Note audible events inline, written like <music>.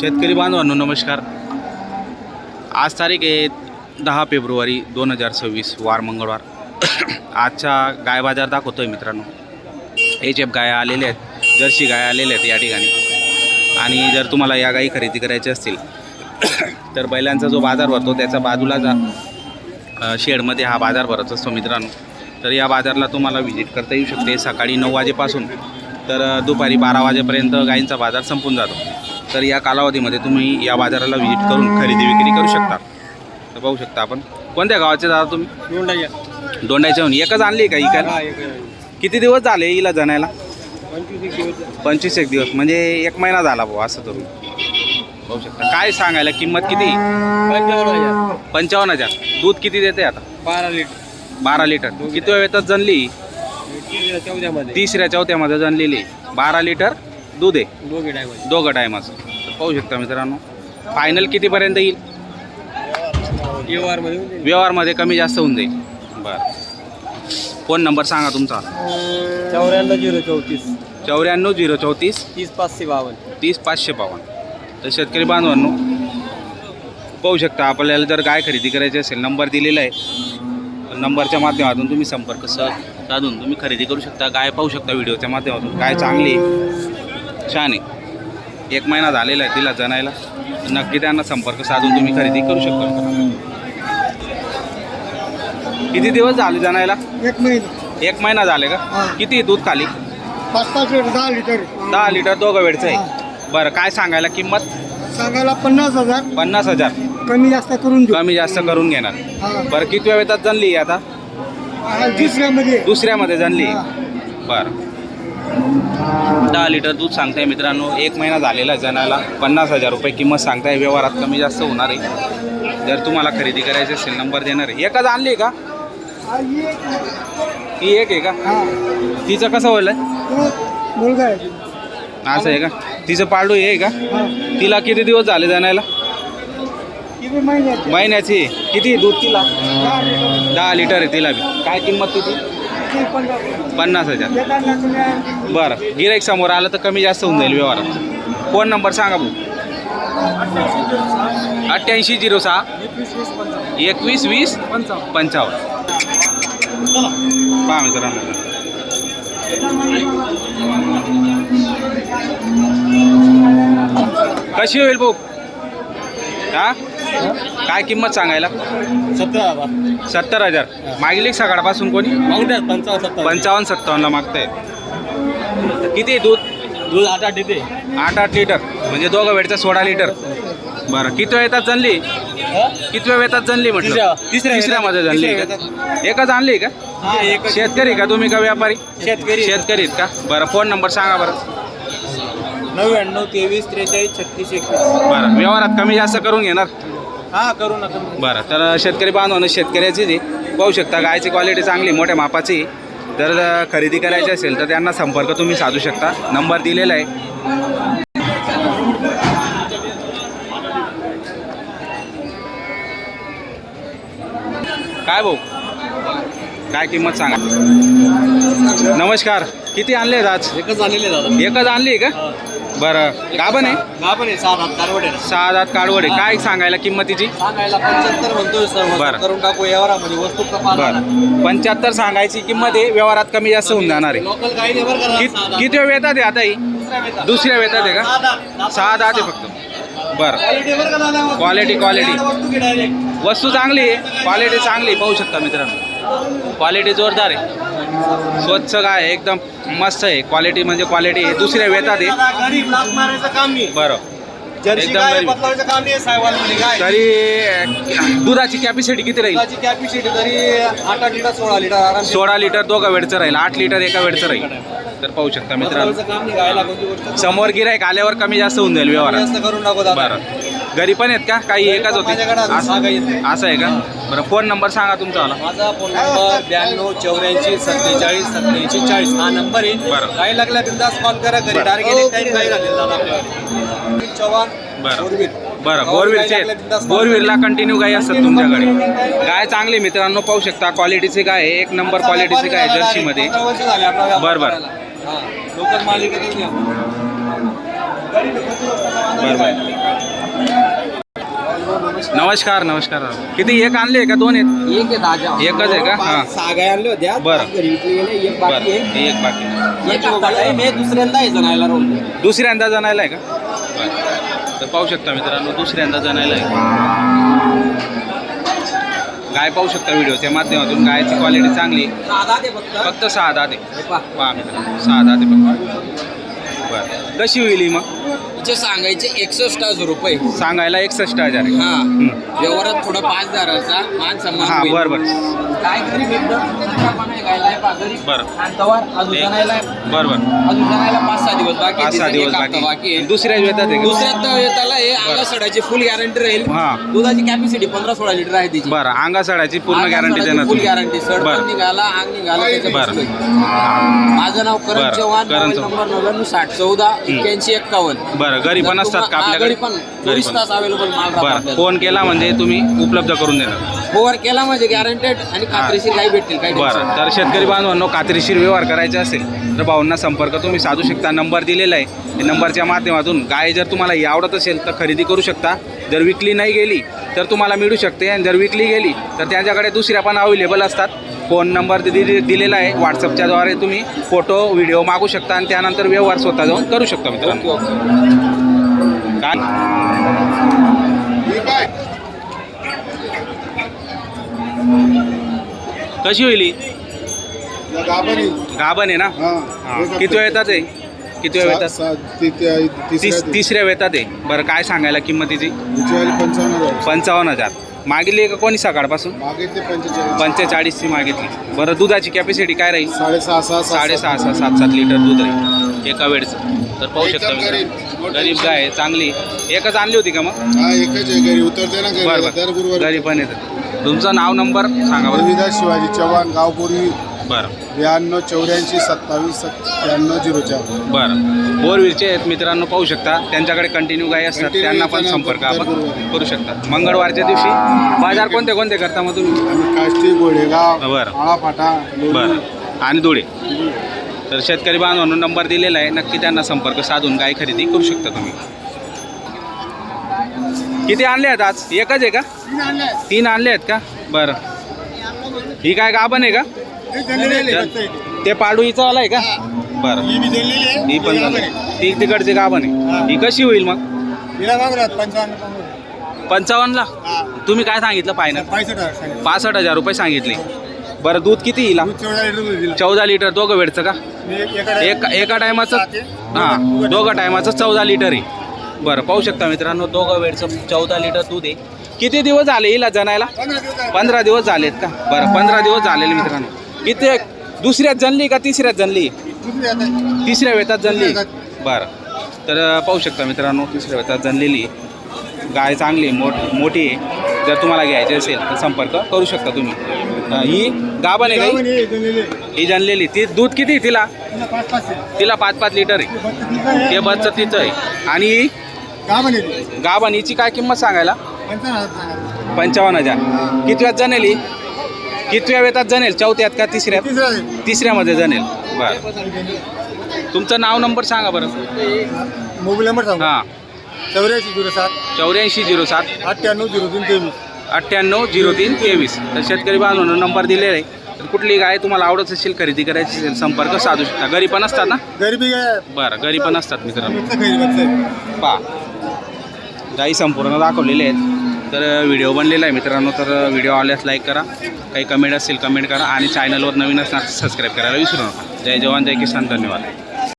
शेतकरी बांधवांनो नमस्कार. आज तारीख आहे दहा फेब्रुवारी दोन हजार सव्वीस वार मंगळवार. <coughs> आजचा गाय बाजार दाखवतो आहे मित्रांनो. एच एफ गाया आलेल्या आहेत जर्सी गाया आलेल्या आहेत या ठिकाणी. आणि जर तुम्हाला या गायी खरेदी करायच्या असतील <coughs> तर बैलांचा जो बाजार भरतो त्याचा बाजूला जा. शेडमध्ये हा बाजार भरत असतो मित्रांनो. तर या बाजारला तुम्हाला व्हिजिट करता येऊ शकते. सकाळी नऊ वाजेपासून तर दुपारी बारा वाजेपर्यंत गायींचा बाजार संपून जातो. तर या कालावधीमध्ये तुम्ही या बाजाराला व्हिजिट करून खरेदी विक्री करू शकता. तर पाहू शकता आपण. कोणत्या गावाचे दादा तुम्ही? दोंडाच्याहून एकच आणली का इकायला किती दिवस झाले हिला जाण्याला? पंचवीस एक दिवस म्हणजे एक महिना झाला भाऊ असं तर पाहू शकता. काय सांगायला? किंमत किती? पंचावन्न हजार. दूध किती देते आता? बारा लिटर. बारा लिटर. किती वेळ येतात जनली चौद्यामध्ये तिसऱ्या चौथ्यामध्ये जनलेली बारा लिटर. दूध आहे दोघे टायमध्ये दोघं टायमाचं तर पाहू शकता मित्रांनो. फायनल कितीपर्यंत येईल? व्यवहारमध्ये व्यवहारमध्ये कमी जास्त होऊन जाईल. बरं. फोन नंबर सांगा तुमचा. चौऱ्याण्णव झिरो चौतीस. चौऱ्याण्णव झिरो चौतीस. तीस पाचशे बावन्न. तीस पाचशे बावन्न. तर शेतकरी बांधवांनो पाहू शकता आपल्याला जर गाय खरेदी करायची असेल नंबर दिलेला आहे. नंबरच्या माध्यमातून तुम्ही संपर्क स साधून तुम्ही खरेदी करू शकता. गाय पाहू शकता व्हिडिओच्या माध्यमातून. गाय चांगली आहे. छान आहे. एक महिना झालेला आहे तिला जणायला नक्की त्यांना संपर्क साधून तुम्ही खरेदी करू शकता. किती दिवस झाले जणायला एक महिना. एक महिना झाले का. किती दूध खाली? पाच पाच लिटर दहा लिटर. दहा लिटर दोघं वेळचं आहे. बरं काय सांगायला किंमत? सांगायला पन्नास हजार. पन्नास हजार. कमी जास्त करून कमी जास्त करून घेणार. बरं किती वेळात जनली आता? दुसऱ्यामध्ये. दुसऱ्यामध्ये जनली. बरं. दहा लिटर दूध सांगताय मित्रांनो एक महिना झालेला आहे जणाला पन्नास हजार रुपये किंमत सांगताय व्यवहारात कमी जास्त होणार आहे. जर तुम्हाला खरेदी करायची असेल नंबर देणार आहे. एकच आणली का? ती एक. ही एक आहे का? तिचं कसं होईल आहे असं आहे का? तिचं पाळडू हे आहे का? तिला किती दिवस झाले जाण्याला महिन्याची. किती दूध तिला? दहा लिटर. आहे तिला बी. काय किंमत तिची किती पन्नास हजार. बरं. गिराईक समोर आलं तर कमी जास्त होऊन जाईल व्यवहारात. फोन नंबर सांगा भाऊ. अठ्ठ्याऐंशी झिरो सहा. एकवीस वीस पंचावन्न पंचावन्न पंचावन्न. पहा मित्रांनो. कशी होईल भाऊ? हा? काय किंमत सांगायला? बाबा सत्तर हजार. मागील एक सकाळपासून कोणी? मागतात पंचावन्न सत्तर पंचावन्न सत्तावन्नला मागताय. किती दूध? दूध आठ आठ येते आठ आठ लिटर. म्हणजे दोघं वेळचा सोळा लिटर. बरं. किती येतात जनली किती वेळ येतात जनली म्हटलं? तिसऱ्या- तिसऱ्या तिसऱ्यामध्ये का? एकच आणली का? एक शेतकरी का तुम्ही का व्यापारी? शेतकरी शेतकरी आहेत का? बरं फोन नंबर सांगा बरं. नव्याण्णव तेवीस त्रेचाळीस छत्तीस एकवीस. बरं. व्यवहारात कमी जास्त करून घेणार? हा करू नका. बरं तर शेतकरी बांधवानं शेतकऱ्याची जी पाहू शकता गायची क्वालिटी चांगली मोठ्या मापाची. जर खरेदी करायची असेल तर त्यांना संपर्क तुम्ही साधू शकता. नंबर दिलेला आहे. काय भाऊ? काय किंमत सांगा? नमस्कार. किती आणले आज एकच दादा एकच आणली का? बरं. गाभण आहे? गाभण आहे आहे सहा दात काळवडे काय सांगायला किंमतीची? सांगायला पंच्याहत्तर म्हणतोय सर. बरं. करून टाकू व्यवहारामध्ये. वस्तू कपाल बरं. पंच्याहत्तर सांगायची किंमत आहे व्यवहारात कमी जास्त होऊन जाणार आहे. लोकल बरं का कित- किती वेळ येतात आहे आता ही? दुसऱ्या वेतात. आहे का? सहा दहा ते फक्त. बरं. क्वालिटी का quality. वस्तू चांगली आहे. क्वालिटी चांगली आहे, पाहू शकता मित्रांनो. क्वालिटी जोरदार आहे. स्वच्छ काय एकदम मस्त आहे. क्वालिटी म्हणजे क्वालिटी आहे. दुसऱ्या वेतात आहे. बरं. एकदम तरी दुधाची कॅपॅसिटी किती राहील? दुधाची कॅपॅसिटी तरी आठ आठ लिटर सोळा लिटर सोळा लिटर दोघं वेळचं राहील. आठ लिटर एका वेळचं राहील. तर पाहू शकता मित्रांनो. समोर गिरायक आल्यावर कमी जास्त होऊन जाईल दादा. बरं. घरी पण आहेत का? काही एकच होते. असं असं आहे का? बरं फोन नंबर सांगा तुमचा मला माझा फोन नंबर ब्याण्णव चौऱ्याऐंशी सत्तेचाळीस सत्त्याऐंशी चाळीस. हा नंबर आहे. बरं. काही लागल्या बिंदास कॉल करा. घरी. टार्गेट काही काही आपल्याकडे चव्हाण बरं. बोरवीर. बरं गावात बोरवीरचे बोरवीरला कंटिन्यू गाय असतात तुमच्याकडे. गाय चांगली मित्रांनो पाहू शकता. क्वालिटीची गाय आहे. एक नंबर क्वालिटीची गाय आहे जर्सीमध्ये बरं, बरं. हा. बरं बरं. नमस्कार नमस्कार. किती एक आणले का दोन आहेत? एक आहे ताजा एकच आहे का? हा. सहा गाय आणले होत्या. बरं. पाच घरी विकले गेले एक बरं. बाकी आहे. एक बाकी एक आता दुसऱ्यांदा आहे जणायला रोल दुसऱ्यांदा जणायला आहे का? बरं. तर पाहू शकता मित्रांनो दुसऱ्यांदा जणायला आहे. गाय पाहू शकता व्हिडिओच्या माध्यमातून? गायची क्वालिटी चांगली आहे. साधा ते फक्त. फक्त सहा दात हे पहा. पहा मित्रांनो सहा दात आहे फक्त. बरं. कशी होईल ही मग? हिचे सांगायचे एकसष्ट हजार रुपये सांगायला एकसष्ट हजार आहे हा हं. व्यवहारात थोडं पाच हजाराचा मान सन्मान हा होईल. बरं बरं काय एकदम आहे गायला आहे. बरं. आणि तवार अजून ते- जणायला बरं बरं अजून जणायला पाच सहा दिवस बाकी. पाच सहा दिवस आहे आहे का दुसऱ्या येताला हे अंगा सडाची फुल गॅरंटी राहील हा. दुधाची कॅपॅसिटी पंधरा सोळा लिटर आहे तिची बरं अंगासाडाची पूर्ण अंगा गॅरंटी देणार फुल तुम्ही गॅरंटी सड पण बरं निघाला अंग निघाला त्याचं बरं. बसलोय. माझं नाव बरं. करण चव्हाण करण मोबाईल चव्हाण. नंबर नव्याण्णव साठ चौदा एक्क्याऐंशी एक्कावन्न बरं घरी पण असतात का आपल्याकडे? घरी पण घरी चोवीस पण तास अवेलेबल माल राहतो बरं आपल्याला. फोन केला म्हणजे तुम्ही उपलब्ध करून देणार. फोवर केला म्हणजे गॅरंटेड आणि खात्रीशीर काही भेटतील काही बरं. तर शेतकरी बांधवांनो खात्रीशीर व्यवहार करायचे असेल तर भाऊंना संपर्क. तुम्ही साधू शकता नंबर दिलेला आहे. त्या नंबरच्या माध्यमातून गाय जर तुम्हाला ही आवडत असेल तर खरेदी करू शकता. जर विकली नाही गेली तर तुम्हाला मिळू शकते आणि जर विकली गेली तर त्यांच्याकडे दुसऱ्या पण अवेलेबल असतात. फोन नंबर दिले दिलेला आहे. व्हॉट्सअपच्याद्वारे तुम्ही फोटो व्हिडिओ मागू शकता आणि त्यानंतर व्यवहार स्वतः जाऊन करू शकता मित्रांनो. Okay, okay. काय? कशी होईल ही? गाभण आहे. ना? हा. किती वेळ येतात आहे किती वेळ येतात? तीस तिसऱ्या वेतात आहे बरं काय सांगायला पंचावन्न हजार. पंचावन्न हजार. मागितली आहे का कोणी सकाळपासून? मागितले पंचेचाळीस. पंचेचाळीसची मागितली. बरं दुधाची कॅपॅसिटी काय राहील? साडेसहा सहा साडेसहा सहा सात सात लिटर दूध राहील. एका वेळचं. तर पाहू शकता एकदम गरीब. मित्रांनो. गरीब गाय आहे, चांगली. एकच आणली होती का मग? हा एकच आहे घरी उतरते ना बरं घरी दर बरं गुरुवारी. घरी पण येतं तुमचं नाव नंबर सांगा बरं. रविदास शिवाजी चव्हाण गावपूर्वी बरं. ब्याण्णव चौऱ्याऐंशी सत्तावीस त्र्याण्णव झिरो चार. बरं. बोरवीरचे आहेत मित्रांनो पाहू शकता. त्यांच्याकडे कंटिन्यू गाय असतात Continue त्यांना पण संपर्क आपण. करू शकता. मंगळवारच्या दिवशी बाजार कोणते कोणते करता मग तुम्ही? आम्ही काष्टी गोडेगाव बरं. आळाफाटा लोणी. बरं. आणि धुळे. तर शेतकरी बांधवांनो नंबर दिलेला आहे. नक्की त्यांना संपर्क साधून गाय खरेदी करू शकता तुम्ही. किती आणले आहेत आज? एकच आहे का? तीन आणले आहेत. का? बरं. ही काय गाभण आहे का? ते पाडूईचं वाला आहे का? बरं. ही पण. ती तिकडची गाभण आहे. ही. कशी होईल मग? पंचावन्नला? तुम्ही काय सांगितलं पाहिजे पासष्ट हजार रुपये सांगितले. बरं दूध किती येईल चौदा लिटर दोघं वेळचं का? एक एका टायमाचं? हां दोघं टायमाचं चौदा लिटर आहे. बरं पाहू शकता मित्रांनो दोघं वेळचं चौदा लिटर दूध आहे. किती दिवस झाले हिला जणायला पंधरा दिवस झालेत का? बरं पंधरा दिवस झालेले मित्रांनो. किती दुसऱ्यात जनली का तिसऱ्यात जनली तिसऱ्या वेतात जनली बरं. तर पाहू शकता मित्रांनो तिसऱ्या वेतात जनलेली आहे. गाय चांगली आहे, मोठ मोठी आहे. जर तुम्हाला घ्यायची असेल तर संपर्क करू शकता तुम्ही. ही गाभण आहे का ही जनलेली ती दूध किती आहे तिला? तिला पाच पाच लिटर आहे. ते बसचं तिचं आहे. आणि गाभण हिची काय किंमत सांगायला? पंचावन्न हजार कितव्यात जनेल ही? कितव्या वेतात जनेल? चौथ्यात का तिसऱ्यात? तिसऱ्यामध्ये जनेल. बरं. तुमचं नाव नंबर सांगा बरं. मोबाईल नंबर सांगा? हां. चौऱ्याऐंशी झिरो सात. चौऱ्याऐंशी झिरो सात. अठ्ठ्याण्णव झिरो तीन तेवीस. अठ्ठ्याण्णव झिरो तीन तेवीस. तर शेतकरी बांधवांनो नंबर दिलेला आहे. तर कुठली गाय तुम्हाला आवडत असेल खरेदी करायची असेल संपर्क साधू शकता. घरी पण असतात ना? गरीबी बरं घरी पण असतात मित्रांनो. गरीब पा गाई संपूर्ण दाखवलेले आहेत. तर व्हिडिओ बनलेला आहे मित्रांनो. तर व्हिडिओ आल्यास लाईक करा. काही कमेंट असेल कमेंट करा. आणि चॅनलवर नवीन असणार सबस्क्राईब करायला विसरू नका. जय जवान जय किसान. धन्यवाद.